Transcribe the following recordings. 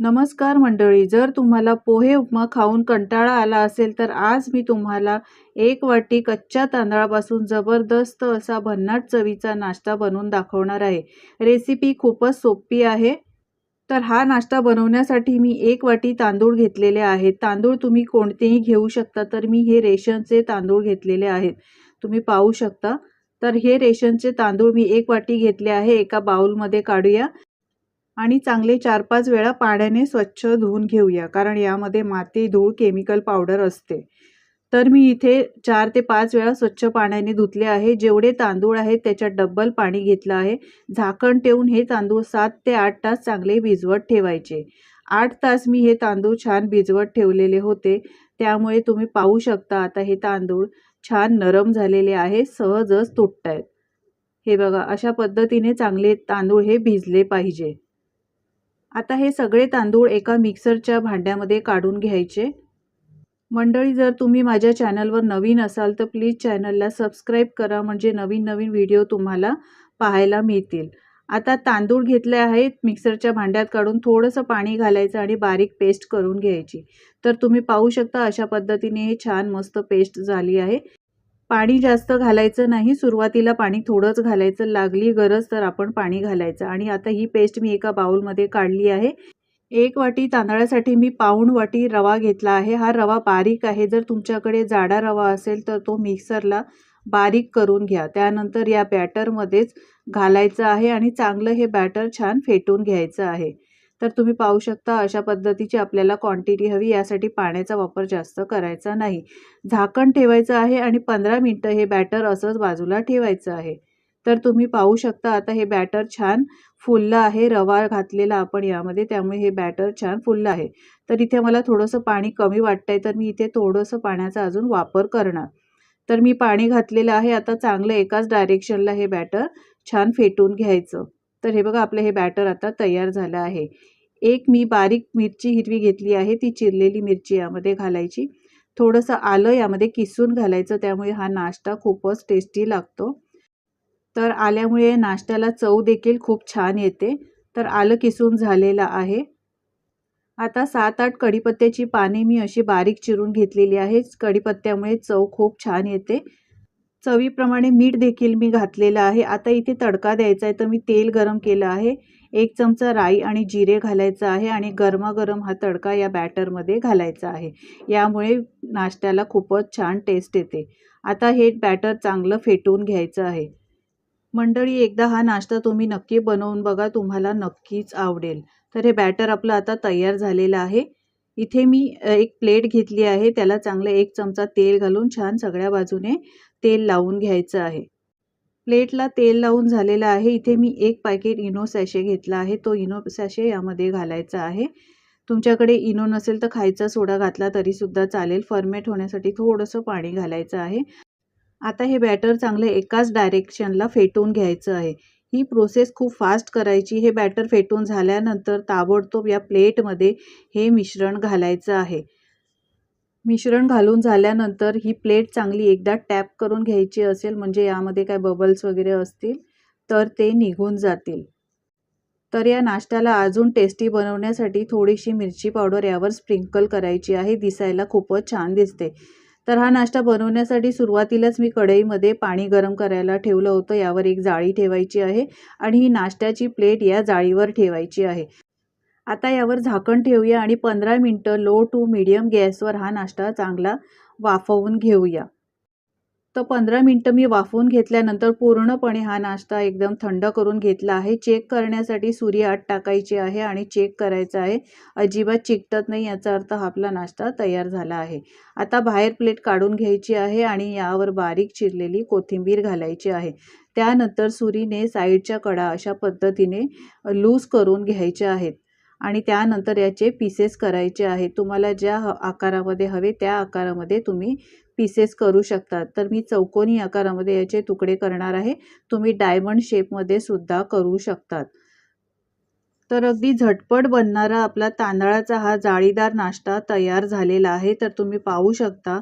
नमस्कार मंडळी जर तुम्हाला पोहे उपमा खाऊन कंटाळा आला असेल तर आज मी तुम्हाला एक वाटी कच्च्या तांदळापासून जबरदस्त असा भन्नाट चवीचा नाश्ता बनवून दाखवणार आहे. रेसिपी खूपच सोपी आहे. तर हा नाश्ता बनवण्यासाठी मी एक वाटी तांदूळ घेतलेले आहेत. तांदूळ तुम्ही कोणतेही घेऊ शकता तर मी हे रेशनचे तांदूळ घेतलेले आहेत. तुम्ही पाहू शकता. तर हे रेशनचे तांदूळ मी एक वाटी घेतले आहे. एका बाउलमध्ये काढूया. आणि चांगले चार पाच वेळा पाण्याने स्वच्छ धुवून घेऊया कारण यामध्ये माती धूळ केमिकल पावडर असते. तर मी इथे चार ते पाच वेळा स्वच्छ पाण्याने धुतले आहे. जेवढे तांदूळ आहेत त्याच्यात डब्बल पाणी घेतलं आहे. झाकण ठेवून हे तांदूळ सात ते आठ तास चांगले भिजवत ठेवायचे. आठ तास मी हे तांदूळ छान भिजवत ठेवलेले होते. त्यामुळे तुम्ही पाहू शकता आता हे तांदूळ छान नरम झालेले आहे सहजच तुटत आहेत हे बघा अशा पद्धतीने चांगले तांदूळ हे भिजले पाहिजे. आता हे सगळे तांदूळ एका मिक्सरच्या भांड्यामध्ये काढून घ्यायचे. मंडळी जर तुम्ही माझ्या चॅनलवर नवीन असाल तर प्लीज चॅनलला सबस्क्राईब करा म्हणजे नवीन नवीन व्हिडिओ तुम्हाला पाहायला मिळतील. आता तांदूळ घेतले आहेत मिक्सरच्या भांड्यात काढून थोडंसं पाणी घालायचं आणि बारीक पेस्ट करून घ्यायची. तर तुम्ही पाहू शकता अशा पद्धतीने हे छान मस्त पेस्ट झाली आहे. पाणी जास्त घालायचं नाही सुरुवातीला पाणी थोडंच घालायचं लागली गरज तर आपण पाणी घालायचं. आणि आता ही पेस्ट मी एका बाउलमध्ये काढली आहे. एक वाटी तांदळासाठी मी पाऊण वाटी रवा घेतला आहे. हा रवा बारीक आहे. जर तुमच्याकडे जाडा रवा असेल तर तो मिक्सरला बारीक करून घ्या. त्यानंतर या बॅटरमध्येच घालायचं आहे आणि चांगलं हे बॅटर छान फेटून घ्यायचं आहे. तर तुम्ही पाहू शकता अशा पद्धतीची आपल्याला क्वांटिटी हवी यासाठी पाण्याचा वापर जास्त करायचा नाही. झाकण ठेवायचं आहे आणि पंधरा मिनटं हे बॅटर असंच बाजूला ठेवायचं आहे. तर तुम्ही पाहू शकता आता हे बॅटर छान फुललं आहे रवा घातलेला आपण यामध्ये त्यामुळे हे बॅटर छान फुललं आहे. तर इथे मला थोडंसं पाणी कमी वाटतं आहे तर मी इथे थोडंसं पाण्याचा अजून वापर करणार. तर मी पाणी घातलेलं आहे आता चांगलं एकाच डायरेक्शनला हे बॅटर छान फेटून घ्यायचं. तर हे बघा आपलं हे बॅटर आता तयार झालं आहे. एक मी बारीक मिरची हिरवी घेतली आहे ती चिरलेली मिरची यामध्ये घालायची. थोडंसं आलं यामध्ये किसून घालायचं त्यामुळे हा नाश्ता खूपच टेस्टी लागतो. तर आल्यामुळे नाश्त्याला चव देखील खूप छान येते. तर आलं किसून झालेलं आहे. आता सात आठ कढीपत्त्याची पाने मी अशी बारीक चिरून घेतलेली आहे कढीपत्त्यामुळे चव खूप छान येते. चवीप्रमाणे मीठ देखील मी घातलेलं आहे. आता इथे तडका द्यायचा आहे तर मी तेल गरम केलं आहे. एक चमचा राई आणि जिरे घालायचं आहे आणि गरमागरम हा तडका या बॅटरमध्ये घालायचा आहे. यामुळे नाश्त्याला खूपच छान टेस्ट येते. आता हे बॅटर चांगलं फेटून घ्यायचं आहे. मंडळी एकदा हा नाश्ता तुम्ही नक्की बनवून बघा तुम्हाला नक्कीच आवडेल. तर हे बॅटर आपलं आता तयार झालेलं आहे. इथे मी एक प्लेट घेतली आहे. त्याला चांगलं एक चमचा तेल घालून छान सगळ्या बाजूने तेल लावून घ्यायचं आहे. प्लेटला तेल लावून झालेलं आहे. इथे मी एक पॅकेट इनो सॅशे घेतला आहे. तो इनो सॅशे यामध्ये घालायचा आहे. तुमच्याकडे इनो नसेल तर खायचा सोडा घातला तरीसुद्धा चालेल. फर्मेट होण्यासाठी थोडंसं पाणी घालायचं आहे. आता हे बॅटर चांगलं एकाच डायरेक्शनला फेटून घ्यायचं आहे. ही प्रोसेस खूप फास्ट करायची. हे बॅटर फेटून झाल्यानंतर ताबडतोब या प्लेटमध्ये हे मिश्रण घालायचं आहे. मिश्रण घालून झाल्यानंतर ही प्लेट चांगली एकदा टॅप करून घ्यायची असेल म्हणजे यामध्ये काय बबल्स वगैरे असतील तर ते निघून जातील. तर या नाश्त्याला अजून टेस्टी बनवण्यासाठी थोडीशी मिरची पावडर यावर स्प्रिंकल करायची आहे. दिसायला खूपच छान दिसते. तर हा नाश्ता बनवण्यासाठी सुरुवातीलाच मी कढईमध्ये पाणी गरम करायला ठेवलं होतं. यावर एक जाळी ठेवायची आहे आणि ही नाश्त्याची प्लेट या जाळीवर ठेवायची आहे. आता यावर झाकण ठेवूया आणि पंधरा मिनटं लो टू मीडियम गॅसवर हा नाश्ता चांगला वाफवून घेऊया. तर पंधरा मिनटं मी वाफवून घेतल्यानंतर पूर्णपणे हा नाश्ता एकदम थंड करून घेतला आहे. चेक करण्यासाठी सुरी आत टाकायची आहे आणि चेक करायचं आहे. अजिबात चिकटत नाही याचा अर्थ हा आपला नाश्ता तयार झाला आहे. आता बाहेर प्लेट काढून घ्यायची आहे आणि यावर बारीक चिरलेली कोथिंबीर घालायची आहे. त्यानंतर सुरीने साईडच्या कडा अशा पद्धतीने लूज करून घ्यायच्या आहेत. आणि त्यानंतर याचे पीसेस करायचे आहे तुम्हाला ज्या आकारामध्ये हवे त्या आकारामध्ये तुम्ही पीसेस करू शकतात तर मी चौकोनी आकारामध्ये याचे तुकडे करणार आहे. तुम्ही डायमंड शेपमध्ये सुद्धा करू शकतात. तर अगदी झटपट बनणारा आपला तांदळाचा हा जाळीदार नाश्ता तयार झालेला आहे. तर तुम्ही पाहू शकता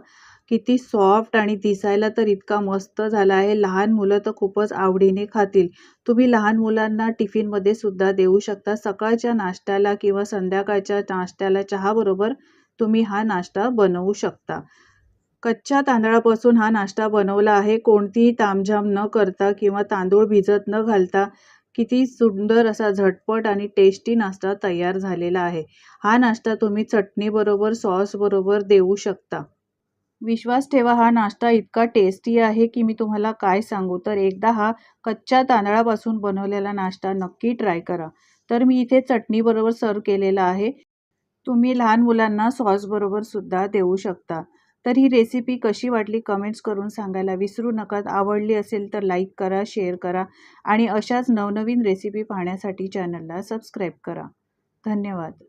किती सॉफ्ट आणि दिसायला तर इतका मस्त झाला आहे. लहान मुलं तर खूपच आवडीने खातील. तुम्ही लहान मुलांना टिफिनमध्ये सुद्धा देऊ शकता. सकाळच्या नाश्त्याला किंवा संध्याकाळच्या नाश्त्याला चहाबरोबर तुम्ही हा नाश्ता बनवू शकता. कच्च्या तांदळापासून हा नाश्ता बनवला आहे. कोणतीही तामझाम न करता किंवा तांदूळ भिजत न घालता किती सुंदर असा झटपट आणि टेस्टी नाश्ता तयार झालेला आहे. हा नाश्ता तुम्ही चटणीबरोबर सॉसबरोबर देऊ शकता. विश्वास ठेवा हा नाश्ता इतका टेस्टी आहे की मी तुम्हाला काय सांगू? तर एकदा हा कच्च्या तांदळापासून बनवलेला नाश्ता नक्की ट्राय करा. तर मी इथे चटणीबरोबर सर्व केलेला आहे. तुम्ही लहान मुलांना सॉसबरोबर सुद्धा देऊ शकता. तर ही रेसिपी कशी वाटली कमेंट्स करून सांगायला विसरू नका. आवडली असेल तर लाईक करा शेअर करा आणि अशाच नवनवीन रेसिपी पाहण्यासाठी चॅनलला सबस्क्राईब करा. धन्यवाद.